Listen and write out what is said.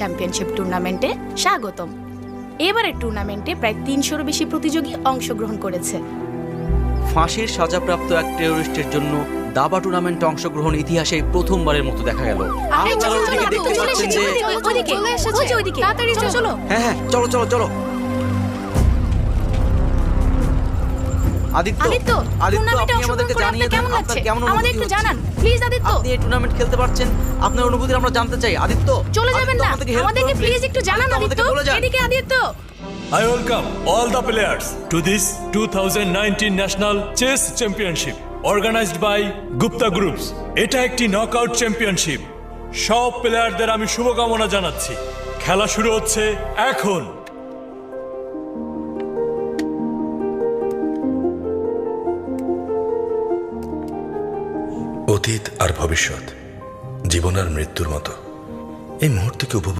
Championship টুর্নামেন্টে স্বাগতম। এবারের টুর্নামেন্টে প্রায় তিনশোর বেশি প্রতিযোগী অংশগ্রহণ করেছে। ফাঁসির সাজাপ্রাপ্ত এক টেরোরিস্টের জন্য দাবা টুর্নামেন্টে অংশগ্রহণ ইতিহাসে প্রথমবারের মতো দেখা গেল। আপনারা ওদিকে দেখতে পাচ্ছেন যে চলো। হ্যাঁ হ্যাঁ চলো চলো চলো। আদিত্য আদিত্য আদিত্য টুর্নামেন্টে আপনি আমাদেরকে জানিয়ে দেন কেমন আপনার কেমন আমাদের একটু জানান প্লিজ আদিত্য। আপনি এই টুর্নামেন্ট খেলতে পারছেন আপনার অনুভূতি আমরা জানতে চাই। আদিত্য চলে যাবেন না। আমাদেরকে প্লিজ একটু জানান আদিত্য। এদিকে Aditya. I welcome all the players to this 2019 National Chess Championship organized by Gupta Groups. এটা একটি নকআউট চ্যাম্পিয়নশিপ সব প্লেয়ারদের আমি শুভকামনা জানাচ্ছি। খেলা শুরু হচ্ছে এখন। অতীত আর ভবিষ্যৎ জীবন আর মৃত্যুর মতো। এই মুহূর্তকে উপভোগ